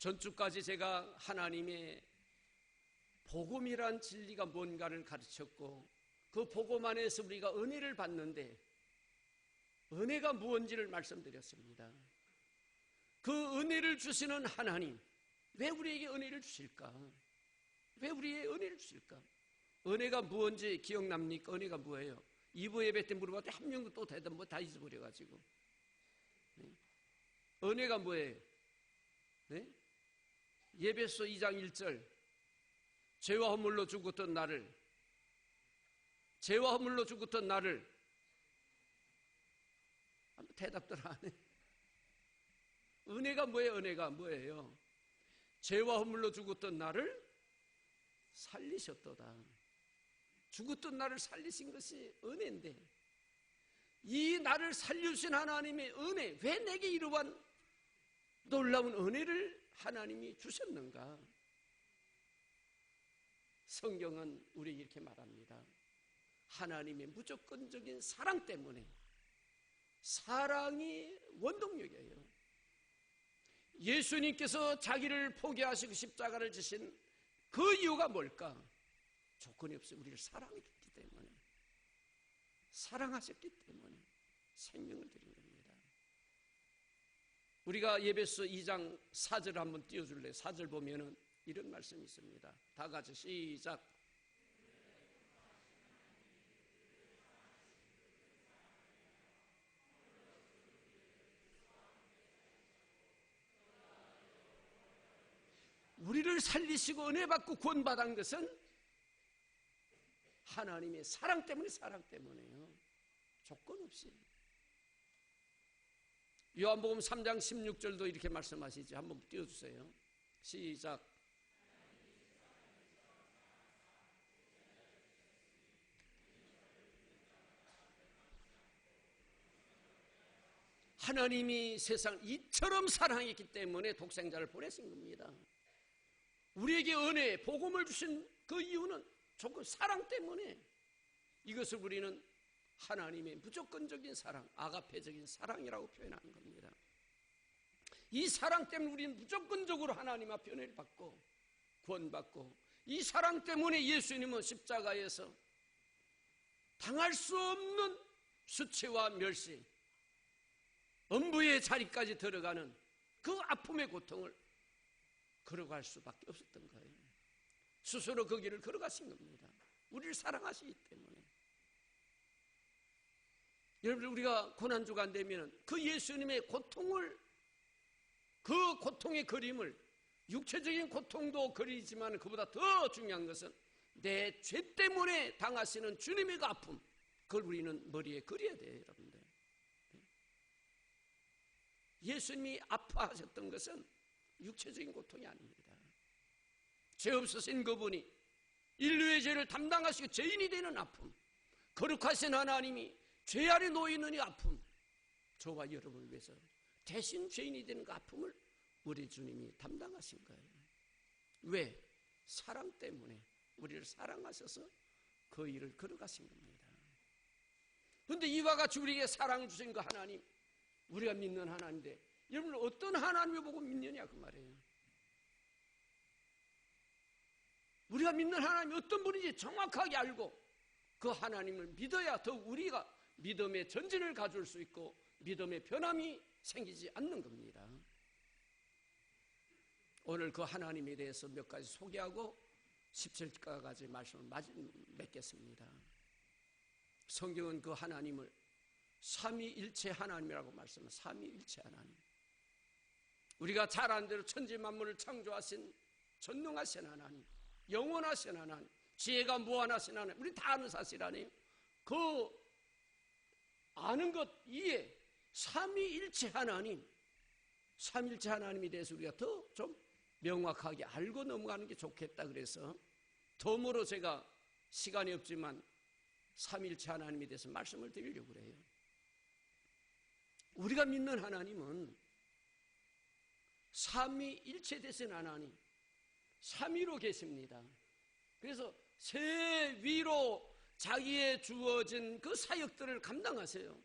전주까지 제가 하나님의 복음이란 진리가 뭔가를 가르쳤고 그 복음 안에서 우리가 은혜를 받는데 은혜가 무엇인지를 말씀드렸습니다. 그 은혜를 주시는 하나님, 왜 우리에게 은혜를 주실까? 왜 우리의 은혜를 주실까? 은혜가 무엇인지 기억납니까? 은혜가 뭐예요? 2부 예배 때 물어봤더니 한 명도 또 대답 뭐다 잊어버려가지고. 네? 은혜가 뭐예요? 네? 예배소 2장 1절. 죄와 허물로 죽었던 나를, 죄와 허물로 죽었던 나를, 대답들 안 해. 은혜가 뭐예요? 은혜가 뭐예요? 죄와 허물로 죽었던 나를 살리셨도다. 죽었던 나를 살리신 것이 은혜인데 이 나를 살려주신 하나님의 은혜 왜 내게 이러한 놀라운 은혜를 하나님이 주셨는가? 성경은 우리 이렇게 말합니다. 하나님의 무조건적인 사랑 때문에 사랑이 원동력이에요. 예수님께서 자기를 포기하시고 십자가를 지신 그 이유가 뭘까? 조건이 없이 우리를 사랑했기 때문에 사랑하셨기 때문에 생명을 드린 겁니다. 우리가 예배서 2장 4절 한번 띄워줄래? 4절 보면은 이런 말씀이 있습니다. 다 같이 시작. 우리를 살리시고 은혜 받고 구원 받은 것은 하나님의 사랑 때문에 사랑 때문에요. 조건 없이. 요한복음 3장 16절도 이렇게 말씀하시죠. 한번 띄워주세요. 시작. 하나님이 세상 이처럼 사랑했기 때문에 독생자를 보내신 겁니다. 우리에게 은혜, 복음을 주신 그 이유는 조금 사랑 때문에 이것을 우리는 하나님의 무조건적인 사랑, 아가페적인 사랑이라고 표현하는 겁니다. 이 사랑 때문에 우리는 무조건적으로 하나님 앞에 은혜를 받고 구원받고 이 사랑 때문에 예수님은 십자가에서 당할 수 없는 수치와 멸시, 엄부의 자리까지 들어가는 그 아픔의 고통을 걸어갈 수밖에 없었던 거예요. 스스로 그 길을 걸어가신 겁니다. 우리를 사랑하시기 때문에. 여러분 우리가 고난주가 되면 그 예수님의 고통을 그 고통의 그림을 육체적인 고통도 그리지만 그보다 더 중요한 것은 내 죄 때문에 당하시는 주님의 그 아픔 그걸 우리는 머리에 그려야 돼요 여러분들 예수님이 아파하셨던 것은 육체적인 고통이 아닙니다. 죄 없으신 그분이 인류의 죄를 담당하시고 죄인이 되는 아픔, 거룩하신 하나님이 죄 아래 놓이는 이 아픔, 저와 여러분을 위해서 대신 죄인이 되는 그 아픔을 우리 주님이 담당하신 거예요. 왜? 사랑 때문에 우리를 사랑하셔서 그 일을 걸어가신 겁니다. 그런데 이와 같이 우리에게 사랑을 주신 그 하나님, 우리가 믿는 하나님인데 여러분 어떤 하나님을 보고 믿느냐 그 말이에요. 우리가 믿는 하나님이 어떤 분인지 정확하게 알고 그 하나님을 믿어야 더 우리가 믿음의 전진을 가져올 수 있고 믿음의 변함이 생기지 않는 겁니다. 오늘 그 하나님에 대해서 몇 가지 소개하고 17가지 말씀을 맺겠습니다. 성경은 그 하나님을 삼위일체 하나님이라고 말씀합니다. 삼위일체 하나님. 우리가 잘 아는 대로 천지 만물을 창조하신 전능하신 하나님, 영원하신 하나님, 지혜가 무한하신 하나님, 우리 다 아는 사실 아니에요? 그 아는 것 이에 삼위일체 하나님, 삼일체 하나님에 대해서 우리가 더 좀 명확하게 알고 넘어가는 게 좋겠다 그래서 덤으로 제가 시간이 없지만 삼일체 하나님에 대해서 말씀을 드리려고 그래요. 우리가 믿는 하나님은 삼위일체 되신 하나님, 삼위로 계십니다. 그래서 새 위로 자기의 주어진 그 사역들을 감당하세요.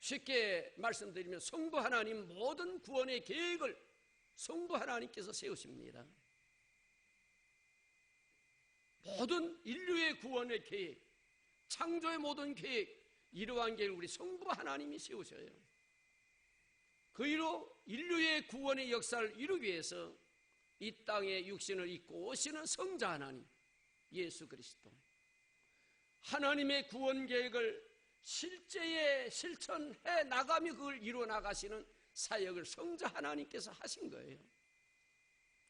쉽게 말씀드리면 성부 하나님 모든 구원의 계획을 성부 하나님께서 세우십니다. 모든 인류의 구원의 계획, 창조의 모든 계획, 이러한 계획을 우리 성부 하나님이 세우셔요. 그 이로 인류의 구원의 역사를 이루기 위해서 이 땅에 육신을 입고 오시는 성자 하나님, 예수 그리스도. 하나님의 구원 계획을 실제에 실천해 나가며 그걸 이루어 나가시는 사역을 성자 하나님께서 하신 거예요.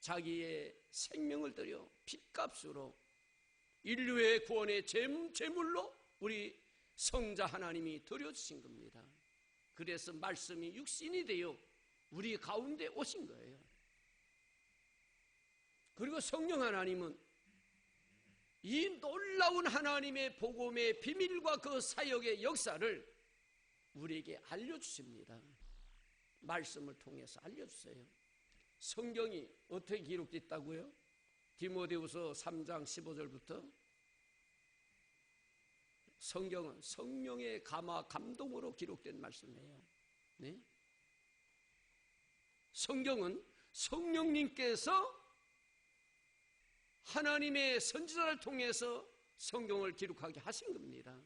자기의 생명을 들여 핏값으로 인류의 구원의 제물로 우리 성자 하나님이 드려주신 겁니다. 그래서 말씀이 육신이 되어 우리 가운데 오신 거예요. 그리고 성령 하나님은 이 놀라운 하나님의 복음의 비밀과 그 사역의 역사를 우리에게 알려주십니다. 말씀을 통해서 알려주세요. 성경이 어떻게 기록됐다고요? 디모데후서 3장 15절부터 성경은 성령의 감화 감동으로 기록된 말씀이에요. 네? 성경은 성령님께서 하나님의 선지자를 통해서 성경을 기록하게 하신 겁니다.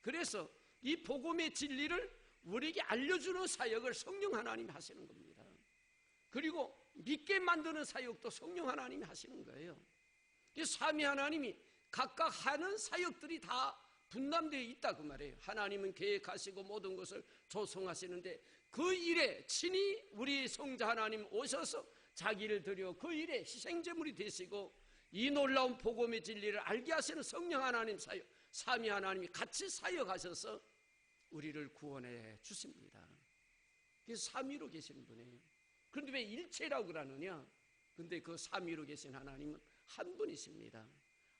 그래서 이 복음의 진리를 우리에게 알려주는 사역을 성령 하나님이 하시는 겁니다. 그리고 믿게 만드는 사역도 성령 하나님이 하시는 거예요. 이 삼위 하나님이 각각 하는 사역들이 다 분담되어 있다 그 말이에요. 하나님은 계획하시고 모든 것을 조성하시는데 그 일에 친히 우리 성자 하나님 오셔서 자기를 들여 그 일에 희생제물이 되시고 이 놀라운 복음의 진리를 알게 하시는 성령 하나님 사역, 삼위 하나님이 같이 사역하셔서 우리를 구원해 주십니다. 그래서 삼위로 계시는 분이에요. 그런데 왜 일체라고 그러느냐? 근데 그 삼위로 계신 하나님은 한 분이십니다.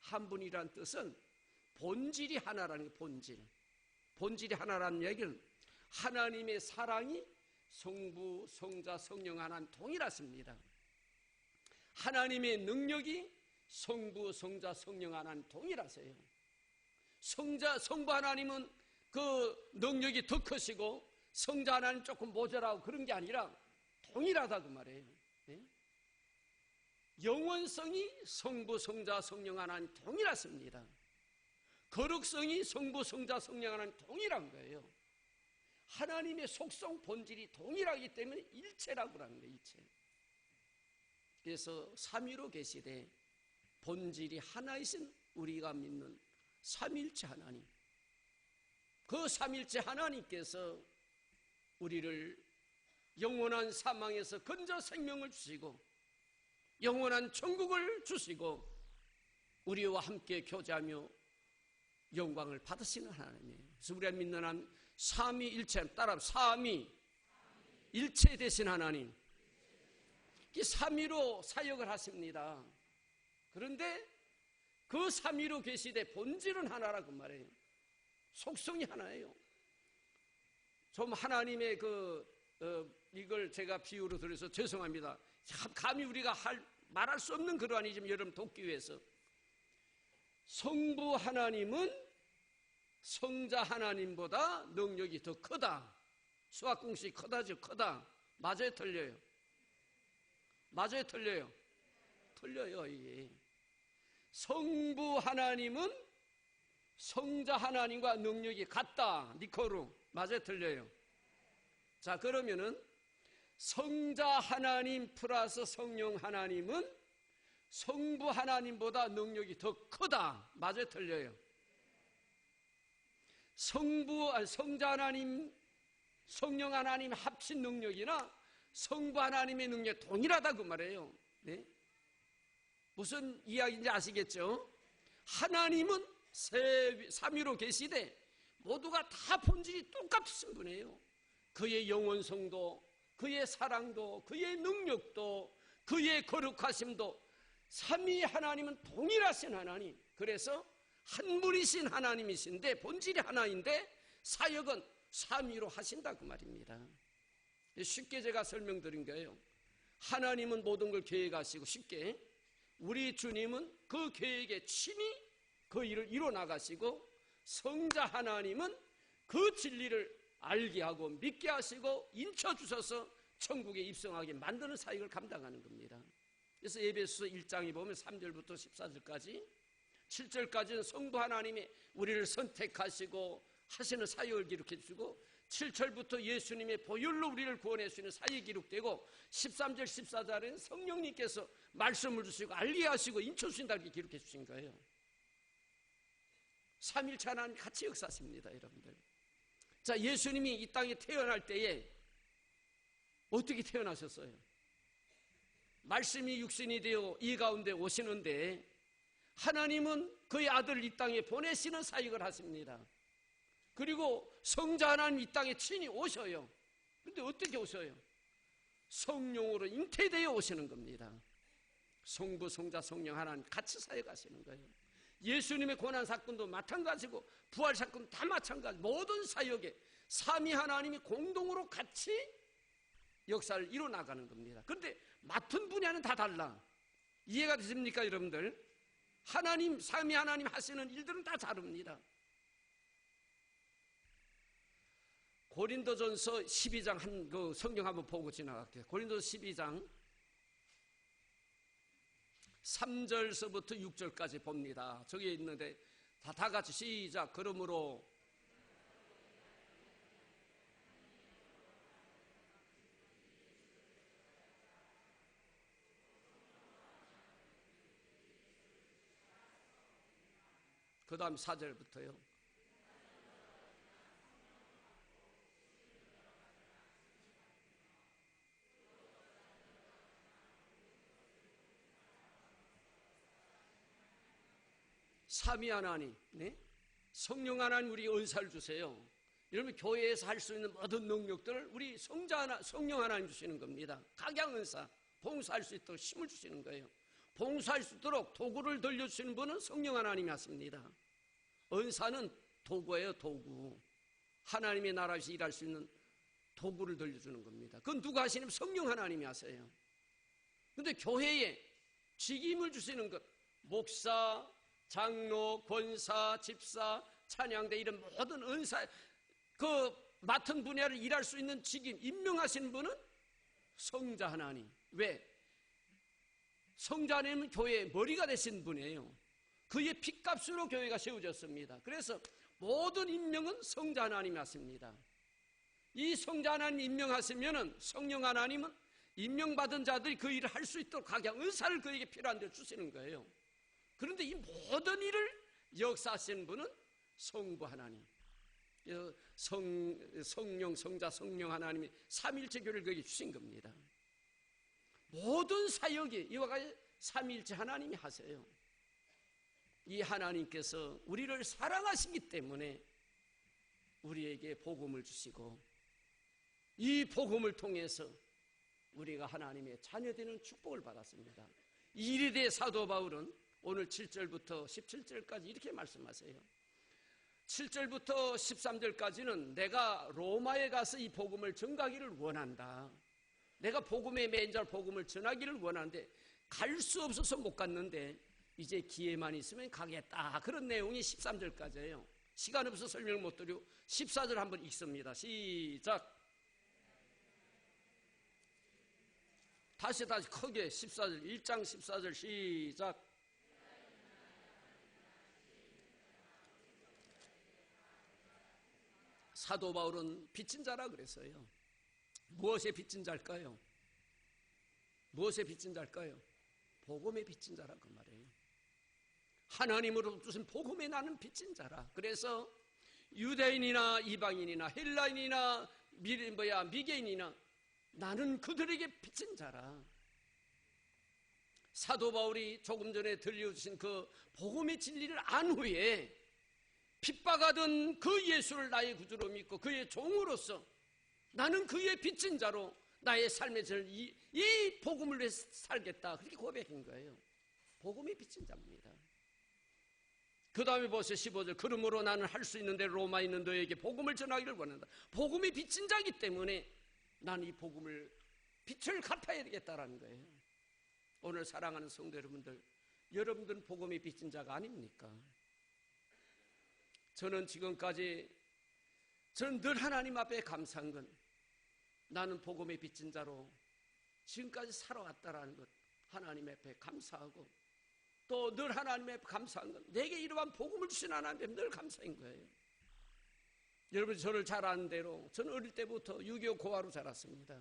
한 분이란 뜻은 본질이 하나라는 게 본질. 본질이 하나라는 얘기는 하나님의 사랑이 성부, 성자, 성령 하나는 동일하십니다. 하나님의 능력이 성부, 성자, 성령 하나는 동일하세요. 성자, 성부 하나님은 그 능력이 더 크시고 성자 하나님 조금 모자라고 그런 게 아니라 동일하다 그 말이에요. 예? 영원성이 성부, 성자, 성령 하나님 동일하십니다. 거룩성이 성부, 성자, 성령 하나님 동일한 거예요. 하나님의 속성, 본질이 동일하기 때문에 일체라고 하는 거예요, 일체. 그래서 삼위로 계시되 본질이 하나이신 우리가 믿는 삼일체 하나님. 그 삼일체 하나님께서 우리를 영원한 사망에서 건져 생명을 주시고 영원한 천국을 주시고 우리와 함께 교제하며 영광을 받으시는 하나님이에요. 그래서 우리가 믿는 한 삼위일체 따라 삼위 일체 되신 하나님. 이 삼위로 사역을 하십니다. 그런데 그 삼위로 계시되 본질은 하나라고 말해요. 속성이 하나예요. 좀 하나님의 그 어, 이걸 제가 비유로 들어서 죄송합니다. 감히 우리가 할, 말할 수 없는 그러한 이좀 여러분 돕기 위해서 성부 하나님은 성자 하나님보다 능력이 더 크다. 수학 공식이 크다죠, 크다. 맞아요, 틀려요? 맞아요, 틀려요? 틀려요, 이게. 성부 하나님은 성자 하나님과 능력이 같다. 니코루. 맞아요, 틀려요? 자, 그러면은 성자 하나님 플러스 성령 하나님은 성부 하나님보다 능력이 더 크다. 맞아요, 틀려요? 성부, 성자 하나님, 성령 하나님 합친 능력이나 성부 하나님의 능력 동일하다 그 말이에요. 네? 무슨 이야기인지 아시겠죠? 하나님은 세, 삼위로 계시되 모두가 다 본질이 똑같으신 분이에요. 그의 영원성도, 그의 사랑도, 그의 능력도, 그의 거룩하심도 삼위 하나님은 동일하신 하나님. 그래서 한 분이신 하나님이신데 본질이 하나인데 사역은 삼위로 하신다 그 말입니다. 쉽게 제가 설명드린 거예요. 하나님은 모든 걸 계획하시고 쉽게 우리 주님은 그 계획에 친히 그 일을 이뤄 나가시고 성자 하나님은 그 진리를 알게 하고 믿게 하시고 인쳐 주셔서 천국에 입성하게 만드는 사역을 감당하는 겁니다. 그래서 에베소서 1장에 보면 3절부터 14절까지 7절까지는 성부 하나님이 우리를 선택하시고 하시는 사역을 기록해 주시고 7절부터 예수님의 보혈로 우리를 구원해 주시는 사역이 기록되고 13절 14절에는 성령님께서 말씀을 주시고 알리하시고 인쳐 주신다 이렇게 기록해 주신 거예요. 3일차 하나님 같이 역사하십니다, 여러분들. 자, 예수님이 이 땅에 태어날 때에 어떻게 태어나셨어요? 말씀이 육신이 되어 이 가운데 오시는데 하나님은 그의 아들 이 땅에 보내시는 사역을 하십니다. 그리고 성자 하나님 이 땅에 친히 오셔요. 근데 어떻게 오셔요? 성령으로 잉태되어 오시는 겁니다. 성부, 성자, 성령 하나님 같이 사역하시는 거예요. 예수님의 고난 사건도 마찬가지고 부활 사건 다 마찬가지. 모든 사역에 삼위 하나님이 공동으로 같이 역사를 이뤄 나가는 겁니다. 그런데 맡은 분야는 다 달라. 이해가 되십니까, 여러분들? 하나님, 삼위 하나님 하시는 일들은 다 다릅니다. 고린도전서 12장 한 그 성경 한번 보고 지나갈게요. 고린도서 12장 3절서부터 6절까지 봅니다. 저기 있는데 다, 다 같이 시작. 그러므로 그 다음 4절부터요. 삼위 하나님, 네? 성령 하나님 우리 은사를 주세요. 여러분 교회에서 할 수 있는 모든 능력들을 우리 성자 하나, 성령 하나님 주시는 겁니다. 각양 은사, 봉사할 수 있도록 힘을 주시는 거예요. 봉사할 수 있도록 도구를 돌려주시는 분은 성령 하나님이 하십니다. 은사는 도구예요, 도구. 하나님의 나라에서 일할 수 있는 도구를 돌려주는 겁니다. 그건 누가 하시냐면 성령 하나님이 하세요. 근데 교회에 직임을 주시는 것, 목사, 장로, 권사, 집사, 찬양대 이런 모든 은사, 그 맡은 분야를 일할 수 있는 직임, 임명하신 분은 성자 하나님. 왜? 성자 하나님은 교회의 머리가 되신 분이에요. 그의 핏값으로 교회가 세워졌습니다. 그래서 모든 임명은 성자 하나님이 하십니다. 이 성자 하나님 임명하시면은 성령 하나님은 임명받은 자들이 그 일을 할 수 있도록 각양 은사를 그에게 필요한 데 주시는 거예요. 그런데 이 모든 일을 역사하시는 분은 성부 하나님. 성, 성령, 성자, 성령 하나님이 삼일체 교를 그에게 주신 겁니다. 모든 사역이 이와 같이 삼일체 하나님이 하세요. 이 하나님께서 우리를 사랑하시기 때문에 우리에게 복음을 주시고 이 복음을 통해서 우리가 하나님의 자녀되는 축복을 받았습니다. 이리대 사도 바울은 오늘 7절부터 17절까지 이렇게 말씀하세요. 7절부터 13절까지는 내가 로마에 가서 이 복음을 전가기를 원한다. 내가 복음의 맨절 복음을 전하기를 원하는데 갈 수 없어서 못 갔는데 이제 기회만 있으면 가겠다. 그런 내용이 13절까지예요. 시간 없어서 설명을 못 드리고 14절 한번 읽습니다. 시작. 다시 다시 크게 14절 1장 14절 시작. 사도 바울은 빚진 자라 그랬어요. 무엇에 빚진 자일까요? 무엇에 빚진 자일까요? 복음에 빚진 자라 그 말이에요. 하나님으로 주신 복음에 나는 빚진 자라. 그래서 유대인이나 이방인이나 헬라인이나 미, 뭐야 미개인이나 나는 그들에게 빚진 자라. 사도 바울이 조금 전에 들려주신 그 복음의 진리를 안 후에 핍박하던 그 예수를 나의 구주로 믿고 그의 종으로서 나는 그의 빚진 자로 나의 삶의 이, 이 복음을 위해 살겠다. 그렇게 고백한 거예요. 복음의 빚진 자입니다. 그 다음에 보세요. 15절. 그러므로 나는 할 수 있는 데 로마에 있는 너에게 복음을 전하기를 원한다. 복음이 빚진 자기 때문에 나는 이 복음을 빛을 갚아야 되겠다라는 거예요. 오늘 사랑하는 성도 여러분들, 여러분들은 복음이 빚진 자가 아닙니까? 저는 지금까지 저는 늘 하나님 앞에 감사한 건 나는 복음의 빚진 자로 지금까지 살아왔다라는 것 하나님 앞에 감사하고 또 늘 하나님 앞에 감사한 것 내게 이러한 복음을 주신 하나님 앞에 늘 감사인 거예요. 여러분 저를 잘 아는 대로 저는 어릴 때부터 유교 고아로 자랐습니다.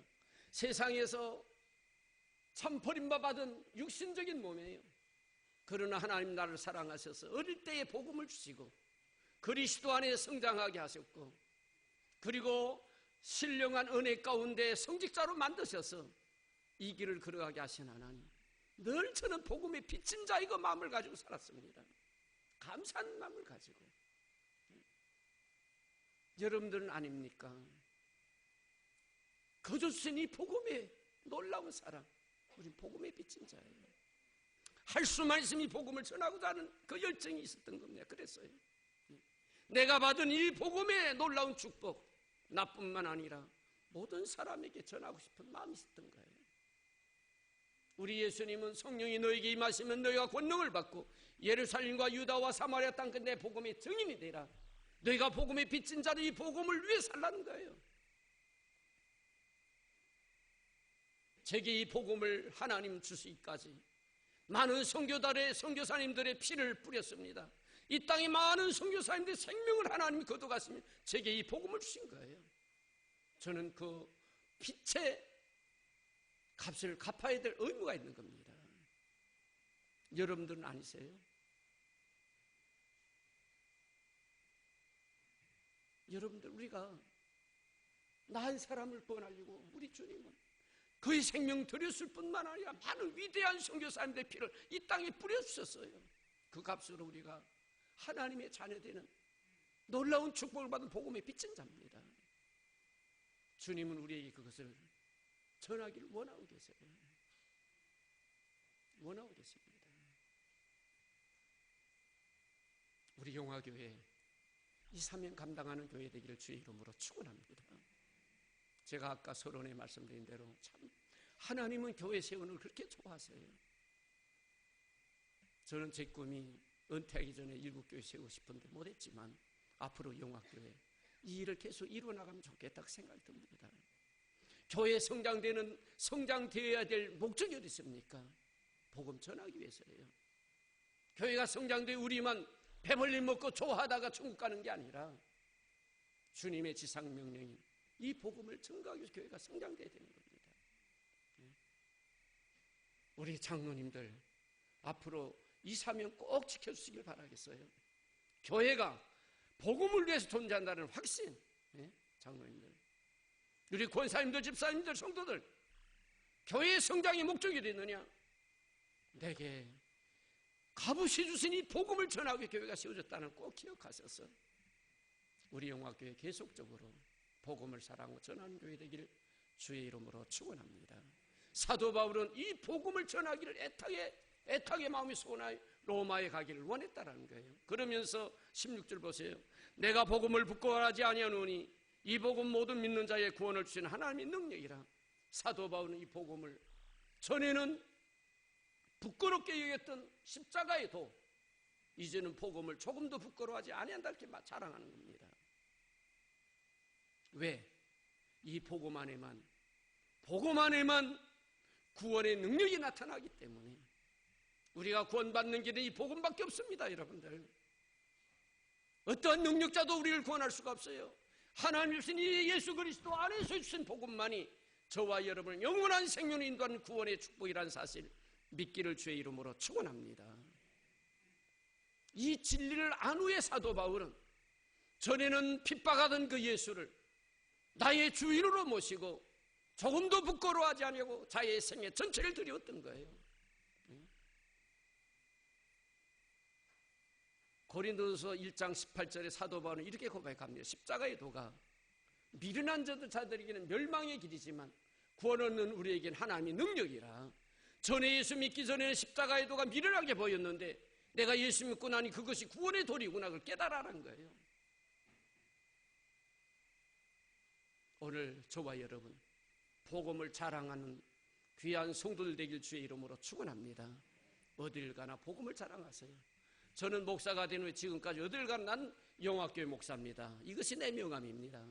세상에서 참 버림받은 육신적인 몸이에요. 그러나 하나님 나를 사랑하셔서 어릴 때에 복음을 주시고 그리스도 안에 성장하게 하셨고 그리고 신령한 은혜 가운데 성직자로 만드셔서 이 길을 걸어가게 하신 하나님 늘 저는 복음의 빚진 자이고 마음을 가지고 살았습니다. 감사한 마음을 가지고 여러분들은 아닙니까? 거저 주신 이 복음의 놀라운 사랑 우리 복음의 빚진 자예요. 할 수만 있으면 이 복음을 전하고자 하는 그 열정이 있었던 겁니다. 그랬어요. 내가 받은 이 복음의 놀라운 축복 나뿐만 아니라 모든 사람에게 전하고 싶은 마음이 있었던 거예요. 우리 예수님은 성령이 너에게 임하시면 너희가 권능을 받고 예루살렘과 유다와 사마리아 땅 끝내 복음의 증인이 되라. 너희가 복음의 빚진 자를 이 복음을 위해 살라는 거예요. 제게 이 복음을 하나님 주시기까지 많은 선교달의 선교사님들의 피를 뿌렸습니다. 이 땅에 많은 선교사님들의 생명을 하나님이 거둬갔으면 제게 이 복음을 주신 거예요. 저는 그 빛의 값을 갚아야 될 의무가 있는 겁니다. 여러분들은 아니세요? 여러분들 우리가 나한 사람을 구원하려고 우리 주님은 그의 생명 드렸을 뿐만 아니라 많은 위대한 선교사님들의 피를 이 땅에 뿌려주셨어요. 그 값으로 우리가 하나님의 자녀되는 놀라운 축복을 받은 복음의 빚진 자입니다. 주님은 우리에게 그것을 전하기를 원하고 계세요. 원하고 계십니다. 우리 용화교회 이 사명 감당하는 교회 되기를 주의 이름으로 축원합니다. 제가 아까 서론에 말씀드린 대로 참 하나님은 교회 세우는 걸 그렇게 좋아하세요. 저는 제 꿈이 은퇴하기 전에 일국 교회 세우고 싶은데 못했지만 앞으로 영화교회 이 일을 계속 이루어 나가면 좋겠다 고 생각이 듭니다. 교회 성장되는 성장되어야 될 목적이 어디 있습니까? 복음 전하기 위해서예요. 교회가 성장돼 우리만 배멀리 먹고 좋아하다가 천국 가는 게 아니라 주님의 지상 명령인 이 복음을 증거하기 위해서 교회가 성장돼야 되는 겁니다. 예. 우리 장로님들 앞으로 이 사명 꼭 지켜주시길 바라겠어요. 교회가 복음을 위해서 존재한다는 확신, 예? 장로님들, 우리 권사님들, 집사님들, 성도들, 교회의 성장의 목적이 되느냐? 내게 값없이 이 복음을 전하기 교회가 세워졌다는 꼭 기억하셔서 우리 영화교회 계속적으로 복음을 사랑하고 전하는 교회 되기를 주의 이름으로 축원합니다. 사도 바울은 이 복음을 전하기를 애타게 애타게 마음이 소원하여 로마에 가기를 원했다라는 거예요. 그러면서 16절 보세요. 내가 복음을 부끄러워하지 아니하노니 이 복음 모든 믿는 자의 구원을 주시는 하나님의 능력이라. 사도 바울은 이 복음을 전에는 부끄럽게 여겼던 십자가의 도 이제는 복음을 조금도 부끄러워하지 아니한다 이렇게 자랑하는 겁니다. 왜? 이 복음 안에만 복음 안에만 구원의 능력이 나타나기 때문에 우리가 구원받는 길은 이 복음밖에 없습니다, 여러분들. 어떠한 능력자도 우리를 구원할 수가 없어요. 하나님 주신 이 예수 그리스도 안에서 주신 복음만이 저와 여러분을 영원한 생명을 인도하는 구원의 축복이라는 사실 믿기를 주의 이름으로 축원합니다. 이 진리를 안 후에 사도 바울은 전에는 핍박하던 그 예수를 나의 주인으로 모시고 조금도 부끄러워하지 않고 자의 생애 전체를 드리웠던 거예요. 고린도서 1장 18절에 사도 바울은 이렇게 고백합니다. 십자가의 도가 미련한 자들에게는 멸망의 길이지만 구원 얻는 우리에겐 하나님의 능력이라. 전에 예수 믿기 전에는 십자가의 도가 미련하게 보였는데 내가 예수 믿고 나니 그것이 구원의 도리구나 그걸 깨달아라는 거예요. 오늘 저와 여러분 복음을 자랑하는 귀한 성도들 되길 주의 이름으로 축원합니다. 어딜 가나 복음을 자랑하세요. 저는 목사가 된 후에 지금까지 어딜 가나 난 영화교회 목사입니다. 이것이 내 명함입니다.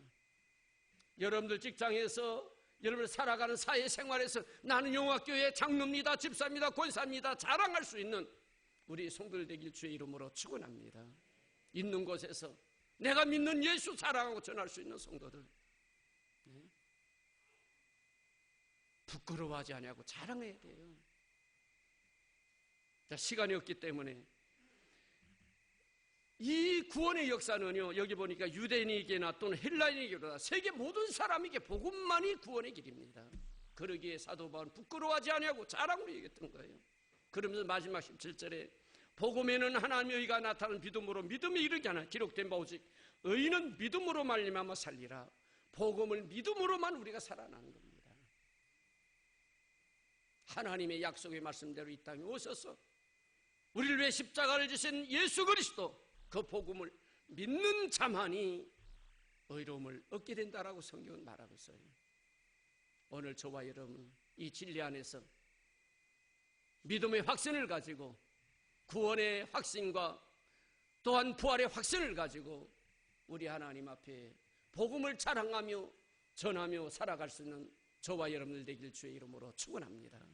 여러분들 직장에서 여러분 살아가는 사회 생활에서 나는 영화교회 장로입니다, 집사입니다, 권사입니다 자랑할 수 있는 우리 성도들 되길 주의 이름으로 축원합니다. 있는 곳에서 내가 믿는 예수 자랑하고 전할 수 있는 성도들 네? 부끄러워하지 아니하고 자랑해야 돼요. 자, 시간이 없기 때문에 이 구원의 역사는요, 여기 보니까 유대인에게나 또는 헬라인에게나 세계 모든 사람에게 복음만이 구원의 길입니다. 그러기에 사도 바울은 부끄러워하지 아니하고 자랑으로 얘기했던 거예요. 그러면서 마지막 17절에 복음에는 하나님의 의가 나타나는 믿음으로 믿음이 이르게 하나 기록된 바 오직 의인은 믿음으로 말미암아 살리라. 복음을 믿음으로만 우리가 살아나는 겁니다. 하나님의 약속의 말씀대로 이 땅에 오셔서 우리를 위해 십자가를 지신 예수 그리스도 그 복음을 믿는 자만이 의로움을 얻게 된다라고 성경은 말하고 있어요. 오늘 저와 여러분 이 진리 안에서 믿음의 확신을 가지고 구원의 확신과 또한 부활의 확신을 가지고 우리 하나님 앞에 복음을 자랑하며 전하며 살아갈 수 있는 저와 여러분들 되길 주의 이름으로 축원합니다.